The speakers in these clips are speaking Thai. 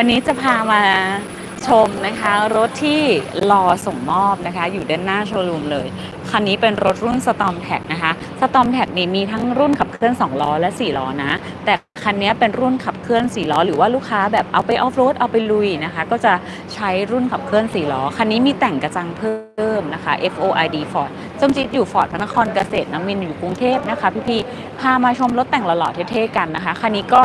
วันนี้จะพามาชมนะคะรถที่รอส่งมอบนะคะ อยู่ด้านหน้าโชว์รูมเลย คันนี้เป็นรถรุ่น Storm t a g นะคะ Storm t a g นี่มีทั้งรุ่นขับเคลื่อน 2 ล้อและ 4 ล้อนะ แต่คันนี้เป็นรุ่นขับเคลื่อน 4 ล้อ หรือว่าลูกค้าแบบเอาไปออฟโรดเอาไปลุยนะคะ ก็จะใช้รุ่นขับเคลื่อน 4 ล้อ คันนี้มีแต่งกระจังเพิ่มนะคะ FOID Ford จมจิตอยู่ฟอร์ดพระนครเกษตรน้ำมินอยู่กรุงเทพนะคะ พี่ๆพามาชมรถแต่งหล่อๆเท่ๆกันนะคะคันนี้ก็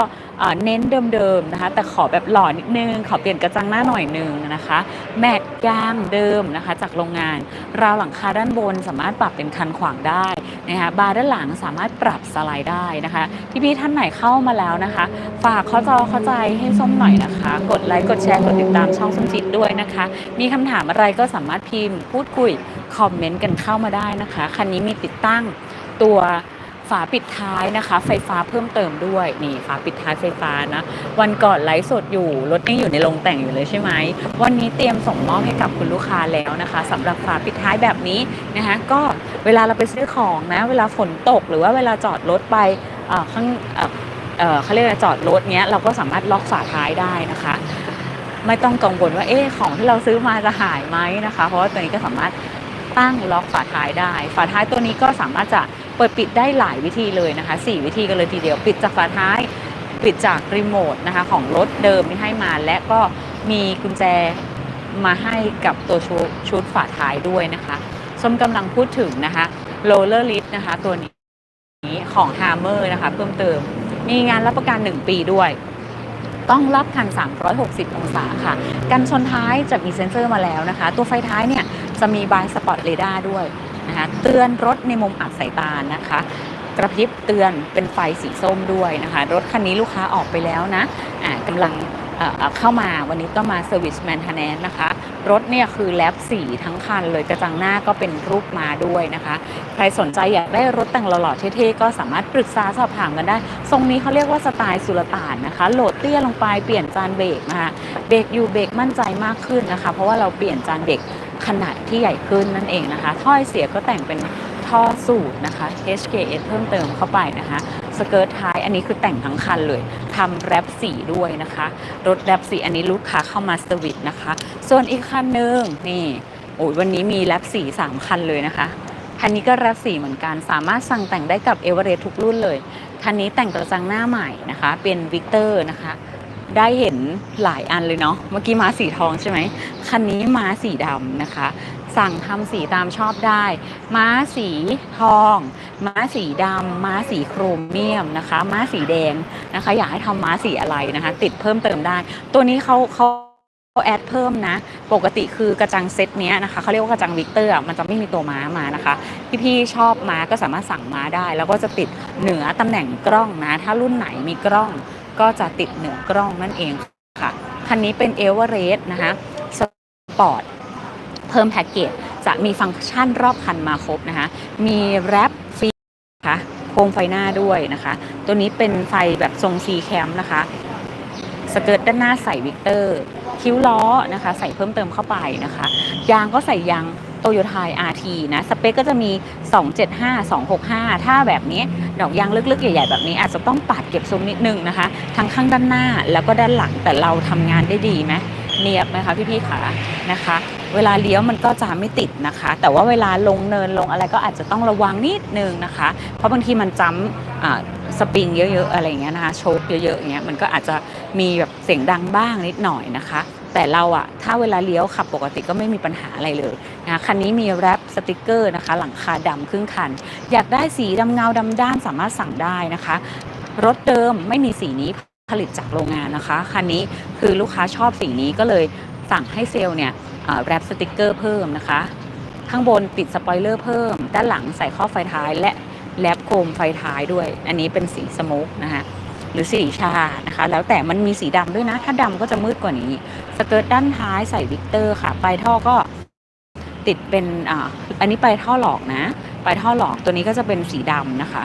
เน้นเดิมๆนะคะ แต่ขอแบบหล่อนิดนึง ขอเปลี่ยนกระจังหน้าหน่อยนึงนะคะ แม็กยางเดิมนะคะ จากโรงงาน ราวหลังคาด้านบนสามารถปรับเป็นคันขวางได้นะคะบาร์ด้านหลังสามารถปรับสไลด์ได้นะคะพี่ๆท่านไหนเข้ามาแล้วนะคะ ฝากข้าจอเข้าใจให้ส้มหน่อยนะคะ กดไลค์กดแชร์กดติดตามช่องส้มจิตด้วยนะคะ มีคำถามอะไรก็สามารถพิมพ์ พูดคุยคอมเมนต์กันเข้ามาได้นะคะ คันนี้มีติดตั้งตัว ฝาปิดท้ายนะคะ ไฟฟ้าเพิ่มเติมด้วยนี่ฝาปิดท้ายไฟฟ้านะ วันก่อนไลฟ์สดอยู่รถยังอยู่ในโรงแต่งอยู่เลยใช่ไหมวันนี้เตรียมส่งมอบให้กับคุณลูกค้าแล้วนะคะสำหรับฝาปิดท้ายแบบนี้นะคะก็เวลาเราไปซื้อของนะ เวลาฝนตกหรือว่าเวลาจอดรถไปข้างเขาเรียกจอดรถเนี้ยเราก็สามารถล็อกฝาท้ายได้นะคะ ไม่ต้องกังวลว่าเอ๊ะของที่เราซื้อมาจะหายไหมนะคะ เพราะว่าตัวนี้ก็สามารถตั้งล็อกฝาท้ายได้ ฝาท้ายตัวนี้ก็สามารถจะ เปิดปิดได้หลายวิธีเลยนะคะ 4 วิธีกันเลยทีเดียว ปิดจากฝาท้าย ปิดจากรีโมทนะคะของรถเดิมที่ให้มา และก็มีกุญแจมาให้กับตัวชุดชุดฝาท้ายด้วยนะคะส้มกำลังพูดถึงนะคะโรลเลอร์ลิฟนะคะ ตัวนี้ของ Hammer นะคะ เพิ่มเติม มีงานรับประกัน 1 ปีด้วย ต้องรอบคัน 360 องศาค่ะ กันชนท้ายจะมีเซ็นเซอร์มาแล้วนะคะ ตัวไฟท้ายเนี่ย จะมีบายสปอตเรดาร์ด้วย นะคะเตือนรถในมุมอับสายตานะคะ กระพริบเตือนเป็นไฟสีส้มด้วยนะคะ รถคันนี้ลูกค้าออกไปแล้วนะอ่ากำลังเเข้ามาวันนี้ก็มาเซอร์วิสแมนท n แนนนะคะ รถเนี่ยคือแลบสีทั้งคันเลยกระจังหน้าก็เป็นรูปมาด้วยนะคะ ใครสนใจอยากได้รถแต่งหล่อๆเท่ๆ ก็สามารถปรึกษาสอบถามกันได้ ทรงนี้เขาเรียกว่าสไตล์สุลต่านนะคะ โหลดเตี้ยลงไปเปลี่ยนจานเบรกนะคะเบรกอยู่เบรกมั่นใจมากขึ้นนะคะ เพราะว่าเราเปลี่ยนจานเบรก ขนาดที่ใหญ่ขึ้นนั่นเองนะคะ ถ้อยเสียก็แต่งเป็นท่อสูตรนะคะ HKS เพิ่มเติมเข้าไปนะคะสเกิร์ตท้ายอันนี้คือแต่งทั้งคันเลยทำแรปสีด้วยนะคะ รถแรปสีอันนี้ลูกค้าเข้ามาสวิตนะคะ ส่วนอีกคันหนึ่งนี่โอ้ยวันนี้มีแรปสีสามคันเลยนะคะคันนี้ก็แรปสีเหมือนกันสามารถสั่งแต่งได้กับเอเวอเรสทุกรุ่นเลยคันนี้แต่งกระจังหน้าใหม่นะคะ เป็นวิกเตอร์นะคะ ได้เห็นหลายอันเลยเนาะเมื่อกี้ม้าสีทองใช่ไหมคันนี้ม้าสีดำนะคะ สั่งทำสีตามชอบได้ ม้าสีทอง ม้าสีดำม้าสีโครเมียมนะคะ ม้าสีแดงนะคะ อยากให้ทำม้าสีอะไรนะคะ ติดเพิ่มเติมได้ ตัวนี้เขาเขาเขาแอดเพิ่มนะ ปกติคือกระจังเซตเนี้ยนะคะเขาเรียกว่ากระจังวิกเตอร์อะมันจะไม่มีตัวม้ามานะคะพี่ๆชอบม้าก็สามารถสั่งม้าได้ แล้วก็จะติดเหนือตำแหน่งกล้องนะ ถ้ารุ่นไหนมีกล้อง ก็จะติดเหนือกล้องนั่นเองค่ะ คันนี้เป็นเอเวอเรสต์นะคะสปอร์ตเพิ่มแพ็กเกจจะมีฟังก์ชันรอบคันมาครบนะคะ มีแรปฟรีนะคะโคมไฟหน้าด้วยนะคะ ตัวนี้เป็นไฟแบบทรงซีแคมนะคะ สเกิร์ตด้านหน้าใส่วิกเตอร์ คิ้วล้อนะคะ ใส่เพิ่มเติมเข้าไปนะคะ ยางก็ใส่ยาง โตโยต้า RT นะ สเปคก็จะมี 275 265 ถ้าแบบนี้ ดอกยางลึกๆ ใหญ่ๆ แบบนี้ อาจจะต้องปาดเก็บซุ้มนิดนึงนะคะ ทั้งข้างด้านหน้าแล้วก็ด้านหลังแต่เราทำงานได้ดีไหมเนียบไหมคะพี่ๆขานะคะ เวลาเลี้ยวมันก็จะไม่ติดนะคะ แต่ว่าเวลาลงเนินลงอะไรก็อาจจะต้องระวังนิดนึงนะคะ เพราะบางทีมันจำอ่าสปริงเยอะๆอะไรเงี้ยนะคะโชคเยอะๆอย่างเงี้ยมันก็อาจจะมีแบบเสียงดังบ้างนิดหน่อยนะคะ แต่เราอะถ้าเวลาเลี้ยวขับปกติก็ไม่มีปัญหาอะไรเลยนะคันนี้มีแรปสติกเกอร์นะคะ หลังคาดำครึ่งคัน อยากได้สีดำเงาดำด้านสามารถสั่งได้นะคะ รถเดิมไม่มีสีนี้ผลิตจากโรงงานนะคะ คันนี้คือลูกค้าชอบสีนี้ก็เลยสั่งให้เซลล์เนี่ยแรปสติกเกอร์เพิ่มนะคะ ข้างบนติดสปอยเลอร์เพิ่ม ด้านหลังใส่ข้อไฟท้ายและแลบโคมไฟท้ายด้วย อันนี้เป็นสีสโมกนะคะ หรือสีชานะคะ แล้วแต่มันมีสีดำด้วยนะ ถ้าดำก็จะมืดกว่านี้ สเกิร์ตด้านท้ายใส่วิกเตอร์ค่ะ ปลายท่อก็ติดเป็นอ่าอันนี้ปลายท่อหลอกนะ ปลายท่อหลอกตัวนี้ก็จะเป็นสีดำนะคะ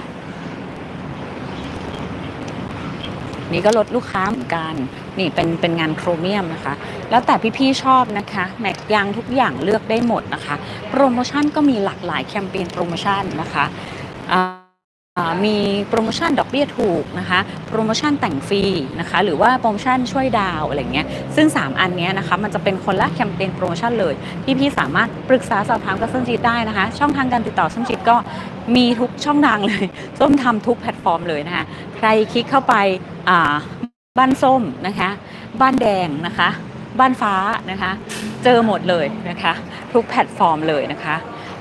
นี่ก็ลดลูกค้าเหมือนกันนี่เป็นเป็นงานโครเมียมนะคะ แล้วแต่พี่ๆชอบนะคะแม็กยางทุกอย่างเลือกได้หมดนะคะ โปรโมชั่นก็มีหลากหลายแคมเปญโปรโมชั่นนะคะอ่า มีโปรโมชั่นดอกเบี้ยถูกนะคะโปรโมชั่นแต่งฟรีนะคะหรือว่าโปรโมชั่นช่วยดาวอะไรเงี้ยซึ่ง 3 อันนี้นะคะมันจะเป็นคนละแคมเปญโปรโมชั่นเลยที่พี่สามารถปรึกษาสอบถามกับส้มจีดได้นะคะ ช่องทางการติดต่อส้มจีดก็มีทุกช่องทางเลยส้มทำทุกแพลตฟอร์มเลยนะคะใครคลิกเข้าไปาบ้านส้มนะคะบ้านแดงนะคะบ้านฟ้านะคะเจอหมดเลยนะคะทุกแพลตฟอร์มเลยนะคะ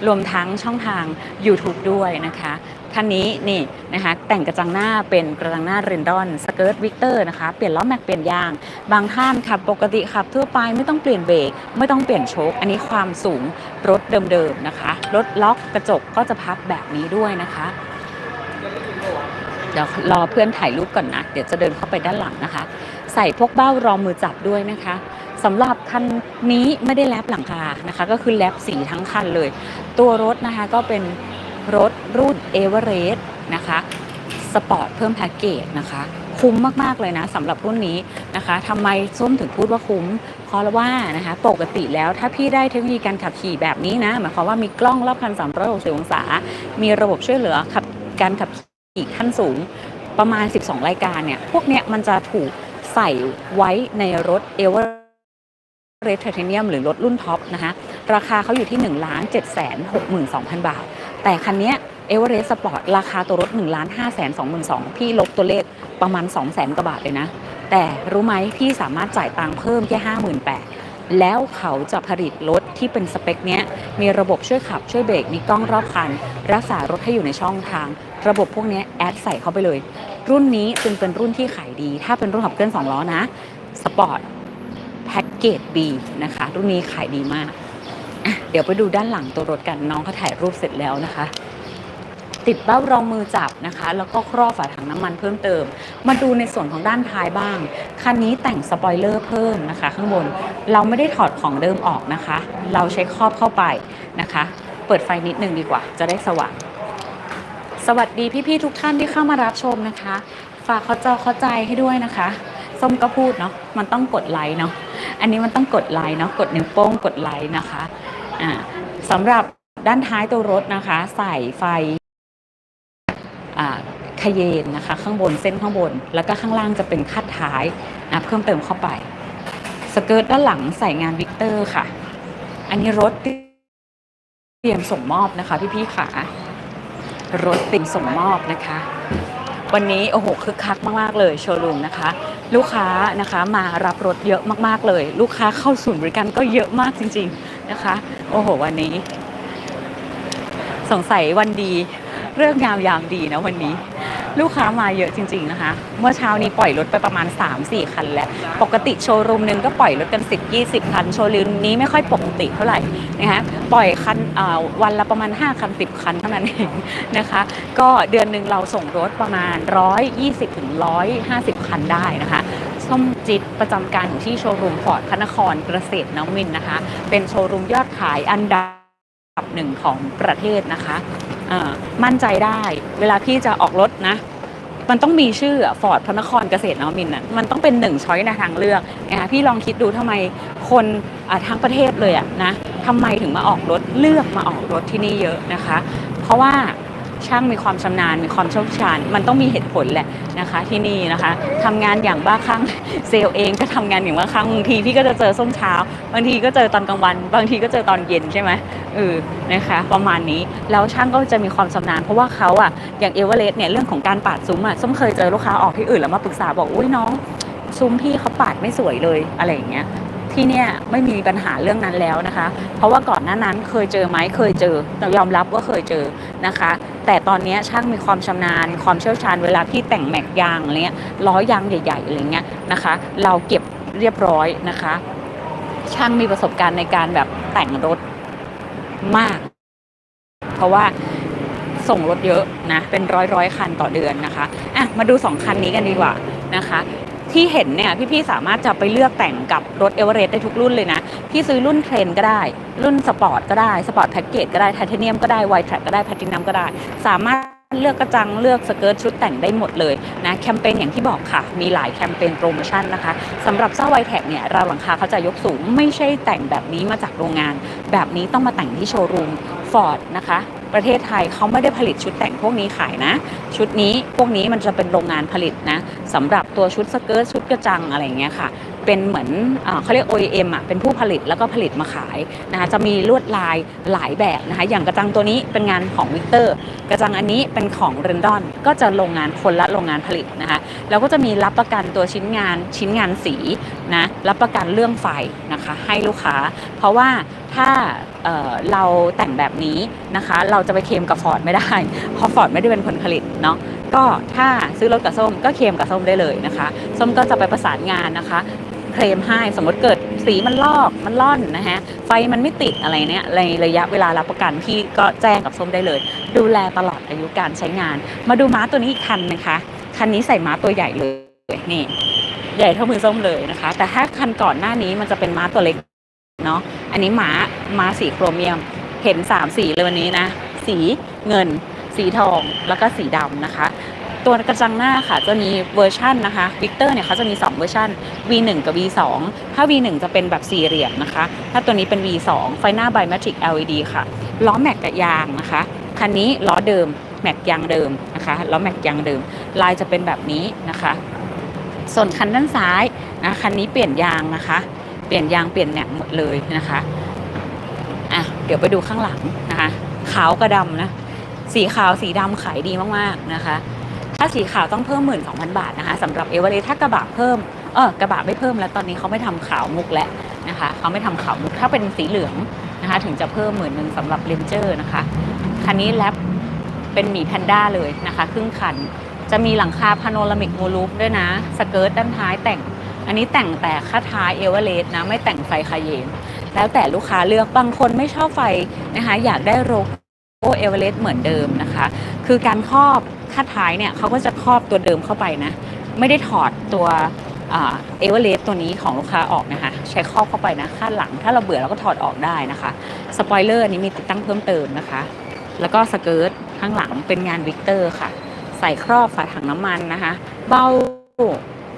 รวมทั้งช่องทาง YouTube ด้วยนะคะ คันนี้นี่นะคะแต่งกระจังหน้าเป็นกระจังหน้าเรนดอนสเกิร์ตวิกเตอร์นะคะเปลี่ยนล้อแม็กเปลี่ยนยาง บางท่านขับปกติขับทั่วไปไม่ต้องเปลี่ยนเบรกไม่ต้องเปลี่ยนโชคอันนี้ความสูงรถเดิมๆนะคะรถล็อกกระจกก็จะพับแบบนี้ด้วยนะคะเดี๋ยวรอเพื่อนถ่ายรูปก่อนนะ เดี๋ยวจะเดินเข้าไปด้านหลังนะคะ ใส่พวกเบ้ารองมือจับด้วยนะคะสำหรับคันนี้ไม่ได้แลบหลังคานะคะ ก็คือแลบสีทั้งคันเลย ตัวรถนะคะก็เป็น รถรุ่นเอเวอเรสต์นะคะสปอร์ตเพิ่มแพ็กเกจนะคะคุ้มมาก ๆ เลยนะสำหรับรุ่นนี้นะคะทำไมส้มถึงพูดว่าคุ้ม เพราะว่านะคะปกติแล้วถ้าพี่ได้เทคโนโลยีการขับขี่แบบนี้นะ หมายความว่ามีกล้องรอบคัน 360 องศา มีระบบช่วยเหลือขับการขับขี่ขั้นสูงประมาณ 12 รายการเนี่ย พวกเนี้ยมันจะถูกใส่ไว้ในรถเอเวอเรสต์ไทเทเนียมหรือรถรุ่นท็อปนะคะราคาเขาอยู่ที่ 1 7 6 2 0 0 0 บาท แต่คันนี้เอเวอเรสต์สปอร์ตราคาตัวรถ1 5 2 2 2 0 0พี่ลบตัวเลขประมาณ 2 0 0 0 0 0กว่าบาทเลยนะ แต่รู้ไหมพี่สามารถจ่ายตังค์เพิ่มแค่58,000แล้วเขาจะผลิตรถที่เป็นสเปคเนี้ย มีระบบช่วยขับช่วยเบรก มีกล้องรอบคัน รักษารถให้อยู่ในช่องทาง ระบบพวกเนี้ยแอดใส่เข้าไปเลย รุ่นนี้จึงเป็นรุ่นที่ขายดี ถ้าเป็นรุ่นขับเคลื่อน2ล้อนะสปอร์ตแพ็กเกจ B นะคะ รุ่นนี้ขายดีมาก เดี๋ยวไปดูด้านหลังตัวรถกันน้องเขาถ่ายรูปเสร็จแล้วนะคะ ติดเบ้ารองมือจับนะคะ แล้วก็ครอบฝาถังน้ำมันเพิ่มเติม มาดูในส่วนของด้านท้ายบ้าง คันนี้แต่งสปอยเลอร์เพิ่มนะคะ ข้างบนเราไม่ได้ถอดของเดิมออกนะคะ เราใช้ครอบเข้าไปนะคะ เปิดไฟนิดนึงดีกว่า จะได้สว่างสวัสดีพี่ๆทุกท่านที่เข้ามารับชมนะคะ ฝากเข้าจอเข้าใจให้ด้วยนะคะส้มก็พูดเนาะมันต้องกดไลค์เนาะอันนี้มันต้องกดไลค์เนาะกดนิ้วโป้งกดไลค์นะคะ สำหรับด้านท้ายตัวรถนะคะ ใส่ไฟอ่าคเยนนะคะ ข้างบนเส้นข้างบน แล้วก็ข้างล่างจะเป็นคัดท้ายนะเพิ่มเติมเข้าไปสเกิร์ตด้านหลังใส่งานวิกเตอร์ค่ะ อันนี้รถเตรียมส่งมอบนะคะพี่ๆค่ะรถติ่งส่งมอบนะคะ วันนี้โอ้โหคึกคักมากๆเลยโชว์รูมนะคะ ลูกค้านะคะมารับรถเยอะมากๆเลย ลูกค้าเข้าศูนย์บริการก็เยอะมากจริง ๆ นะคะ โอ้โห วันนี้ สงสัยวันดี เรื่องงามยามดีนะวันนี้ ลูกค้ามาเยอะจริง ๆนะคะ เมื่อเช้านี้ปล่อยรถไปประมาณ 3-4 คันแล้ว ปกติโชว์รูมหนึงก็ปล่อยรถกัน 10-20 คัน โชว์รูมนี้ไม่ค่อยปกติเท่าไหร่นะคะปล่อยคันวันละประมาณ 5 คัน 10 คันเท่านั้นเองนะคะ ก็เดือนหนึ่งเราส่งรถประมาณ 120ถึง150 คันได้นะคะ ส้มจิตประจำการขอยู่ที่โชว์รูมฟอร์ดพระนครเกษตรนวมินนะคะ เป็นโชว์รูมยอดขายอันดับหนึ่งของประเทศนะคะมั่นใจได้เวลาพี่จะออกรถนะ มันต้องมีชื่อฟอร์ดพระนครเกษตรนวมินน่ะมันต้องเป็นหนึ่งช้อยในทางเลือกนะคะพี่ลองคิดดูทำไมคนทั้งประเทศเลยอะนะทำไมถึงมาออกรถเลือกมาออกรถที่นี่เยอะนะคะ เพราะว่า ช่างมีความชำนาญ มีความเชี่ยวชาญ มันต้องมีเหตุผลแหละนะคะที่นี่นะคะทำงานอย่างบ้าคลั่งเซลล์เองก็ทำงานอย่างบ้าคลั่งบางทีพี่ก็จะเจอส้มเช้า บางทีก็เจอตอนกลางวัน บางทีก็เจอตอนเย็นใช่ไหมเออนะคะประมาณนี้แล้วช่างก็จะมีความชำนาญ เพราะว่าเขาอะอย่างเอเวอเรสต์เนี่ยเรื่องของการปาดซุ้มอะส้มเคยเจอลูกค้าออกที่อื่นแล้วมาปรึกษาบอกอุ้ยน้องซุ้มพี่เขาปาดไม่สวยเลยอะไรอย่างเงี้ยที่เนี่ยไม่มีปัญหาเรื่องนั้นแล้วนะคะ เพราะว่าก่อนหน้านั้นเคยเจอไหมเคยเจอแต่ยอมรับว่าเคยเจอนะคะ แต่ตอนนี้ช่างมีความชำนาญ ความเชี่ยวชาญเวลาพี่แต่งแม็กยางอะไรเงี้ยล้อยางใหญ่ๆอะไรเงี้ยนะคะ เราเก็บเรียบร้อยนะคะ ช่างมีประสบการณ์ในการแบบแต่งรถมาก เพราะว่าส่งรถเยอะนะ เป็นร้อยร้อยคันต่อเดือนนะคะอะมาดูสองคันนี้กันดีกว่านะคะ ที่เห็นเนี่ยพี่ๆสามารถจะไปเลือกแต่งกับรถเอเวอเรสต์ได้ทุกรุ่นเลยนะ พี่ซื้อรุ่นเทรนก็ได้ รุ่นสปอร์ตก็ได้ สปอร์ตแพ็กเกจก็ได้ไทเทเนียมก็ได้ไวท์แทร็กก็ได้แพทินัมก็ได้ สามารถเลือกกระจังเลือกสเกิร์ตชุดแต่งได้หมดเลยนะแคมเปญอย่างที่บอกค่ะ มีหลายแคมเปญโปรโมชั่นนะคะสำหรับเจ้าไวท์แท็กเนี่ยราหลังคาเขาจะยกสูงไม่ใช่แต่งแบบนี้มาจากโรงงาน แบบนี้ต้องมาแต่งที่โชว์รูมฟอร์ดนะคะ ประเทศไทยเขาไม่ได้ผลิตชุดแต่งพวกนี้ขายนะ ชุดนี้พวกนี้มันจะเป็นโรงงานผลิตนะสำหรับตัวชุดสเกิร์ตชุดกระจังอะไรอย่างเงี้ยค่ะ เป็นเหมือนอเขาเรียก OEM อะเป็นผู้ผลิตแล้วก็ผลิตมาขายนะคะจะมีลวดลายหลายแบบนะคะอย่างกระจังตัวนี้เป็นงานของวิกเตอร์กระจังอันนี้เป็นของเรนดอน ก็จะโรงงานคนละโรงงานผลิตนะคะแล้วก็จะมีรับประกันตัวชิ้นงานชิ้นงานสีนะรับประกันเรื่องไฟนะคะให้ลูกค้า เพราะว่าถ้าเเราแต่งแบบนี้นะคะ เราจะไปเคมกับฟอร์ดไม่ได้ เพราะฟอร์ดไม่ได้เป็นคนผลิตเนาะก็ถ้าซื้อรถกับส้มก็เคมกับส้มได้เลยนะคะ ส้มก็จะไปประสานงานนะคะ เคลมให้สมมติเกิดสีมันลอกมันล่อนนะฮะไฟมันไม่ติดอะไรเนี้ยในระยะเวลารับประกันพี่ก็แจ้งกับส้มได้เลย ดูแลตลอดอายุการใช้งาน มาดูม้าตัวนี้อีกคันนะคะคันนี้ใส่ม้าตัวใหญ่เลยนี่ ใหญ่เท่ามือส้มเลยนะคะ แต่ถ้าคันก่อนหน้านี้มันจะเป็นม้าตัวเล็กเนาะอันนี้ม้าม้าสีโครเมียม เห็น3สีเลยวันนี้นะสีเงิน สีทองแล้วก็สีดำนะคะ ตัวกระจังหน้าค่ะจะมีเวอร์ชันนะคะวิกเตอร์เนี่ยเขาจะมี 2 เวอร์ชัน V1 กับ V2 ถ้า V1 จะเป็นแบบสี่เหลี่ยมนะคะ ถ้าตัวนี้เป็น V2 ไฟหน้า Biometric LED ค่ะ ล้อแม็กกับยางนะคะ คันนี้ล้อเดิมแม็กยางเดิมนะคะล้อแม็กยางเดิม ลายจะเป็นแบบนี้นะคะ ส่วนคันด้านซ้ายนะคันนี้เปลี่ยนยางนะคะ เปลี่ยนยางเปลี่ยนแหนกหมดเลยนะคะอะเดี๋ยวไปดูข้างหลังนะคะขาวกับดำนะสีขาวสีดำขายดีมากๆนะคะ ถ้าสีขาวต้องเพิ่ม 12,000 บาทนะคะสำหรับเอเวอเรสต์ถ้ากระบะเพิ่มเออกระบะไม่เพิ่มแล้วตอนนี้เขาไม่ทำขาวมุกแล้วนะคะเขาไม่ทำขาวมุกถ้าเป็นสีเหลืองนะคะถึงจะเพิ่มหมื่นหนึ่งสำหรับเลนเจอร์นะคะคันนี้แรปเป็นหมีแพนด้าเลยนะคะครึ่งคันจะมีหลังคาพาโนรามิกมูลูปด้วยนะสเกิร์ตด้านท้ายแต่ง อันนี้แต่งแต่ค่าท้ายเอเวอเรสต์นะไม่แต่งไฟคาเยนแล้วแต่ลูกค้าเลือกบางคนไม่ชอบไฟนะคะอยากได้โลโก้เอเวอเรสต์เหมือนเดิมนะคะ คือการครอบ ค่าท้ายเนี่ยเขาก็จะครอบตัวเดิมเข้าไปนะ ไม่ได้ถอดตัวเอเวอเรสต์ตัวนี้ของลูกค้าออกนะคะ ใช้ครอบเข้าไปนะข้าหลัง ถ้าเราเบื่อเราก็ถอดออกได้นะคะสปอยเลอร์อันนี้มีติดตั้งเพิ่มเติมนะคะ แล้วก็สเกิร์ตข้างหลังเป็นงานวิกเตอร์ค่ะ ใส่ครอบฝาถังน้ำมันนะคะ เบา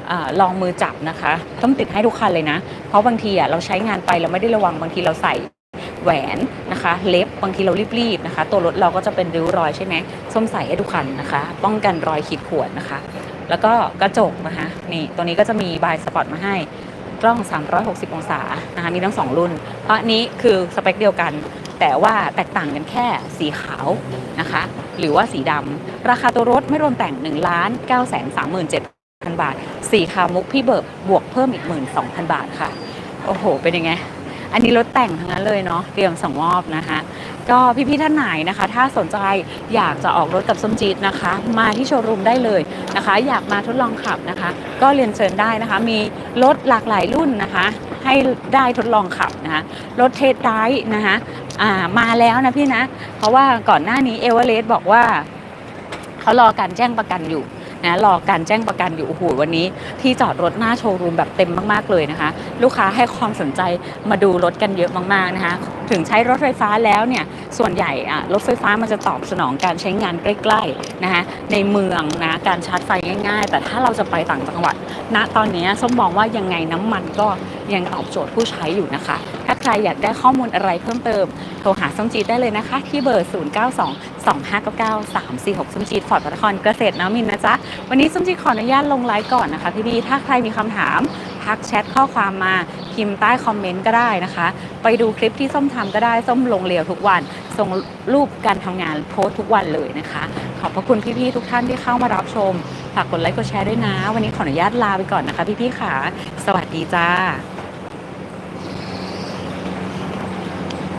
อาลองมือจับนะคะ ต้องติดให้ทุกคันเลยนะ เพราะบางทีอะเราใช้งานไปเราไม่ได้ระวังบางทีเราใส่ แหวนนะคะ เล็บบางทีเรารีบๆนะคะ ตัวรถเราก็จะเป็นริ้วรอยใช่ไหมส้มใสให้ทุกคันนะคะ ป้องกันรอยขีดข่วนนะคะ แล้วก็กระจกนะคะนี่ตัวนี้ก็จะมีบายสปอตมาให้กล้อง 360 องศานะคะมีทั้งสองรุ่น เพราะนี้คือสเปคเดียวกัน แต่ว่าแตกต่างกันแค่สีขาวนะคะ หรือว่าสีดำราคาตัวรถไม่รวมแต่ง1ล้าน9 3 7 0 0 0 บาทสีคามุกพี่เบิกบวกเพิ่มอีก 12,000 บาทค่ะ โอ้โห เป็นยังไง อันนี้รถแต่งทั้งนั้นเลยเนาะเตรียมส่งมอบนะคะ ก็พี่ๆท่านไหนนะคะ ถ้าสนใจอยากจะออกรถกับส้มจีดนะคะ มาที่โชว์รูมได้เลยนะคะ อยากมาทดลองขับนะคะ ก็เรียนเชิญได้นะคะ มีรถหลากหลายรุ่นนะคะ ให้ได้ทดลองขับนะคะรถเทสได้นะคะมาแล้วนะพี่นะ เพราะว่าก่อนหน้านี้เอเวอเรสต์บอกว่าเขารอการแจ้งประกันอยู่ นะรอการแจ้งประกันอยู่โอ้โหวันนี้ ที่จอดรถหน้าโชว์รูมแบบเต็มมากๆเลยนะคะ ลูกค้าให้ความสนใจมาดูรถกันเยอะมากๆนะคะ ถึงใช้รถไฟฟ้าแล้วเนี่ยส่วนใหญ่อะรถไฟฟ้ามันจะตอบสนองการใช้งานใกล้ๆนะคะในเมืองนะการชาร์จไฟง่าย ๆ แต่ถ้าเราจะไปต่างจังหวัดณตอนนี้ส้มมองว่ายังไงน้ำมันก็ ยังตอบโจทย์ผู้ใช้อยู่นะคะ ถ้าใครอยากได้ข้อมูลอะไรเพิ่มเติม โทรหาส้มจีดได้เลยนะคะ ที่เบอร์ 0 9 2 2 5 9 9 3 4 6 ส้มจีดฟอร์ดพระนครเกษตรน้ำมินนะจ๊ะ วันนี้ส้มจีดขออนุญาตลงไลฟ์ก่อนนะคะพี่ๆถ้าใครมีคำถามทักแชทข้อความมาพิมพ์ใต้คอมเมนต์ก็ได้นะคะ ไปดูคลิปที่ส้มทำก็ได้ส้มลงเรียวทุกวัน ส่งรูปการทำงานโพสทุกวันเลยนะคะ ขอบพระคุณพี่ๆทุกท่านที่เข้ามารับชม ฝากกดไลค์กดแชร์ด้วยนะ วันนี้ขออนุญาตลาไปก่อนนะคะ พี่ๆค่ะ สวัสดีจ้า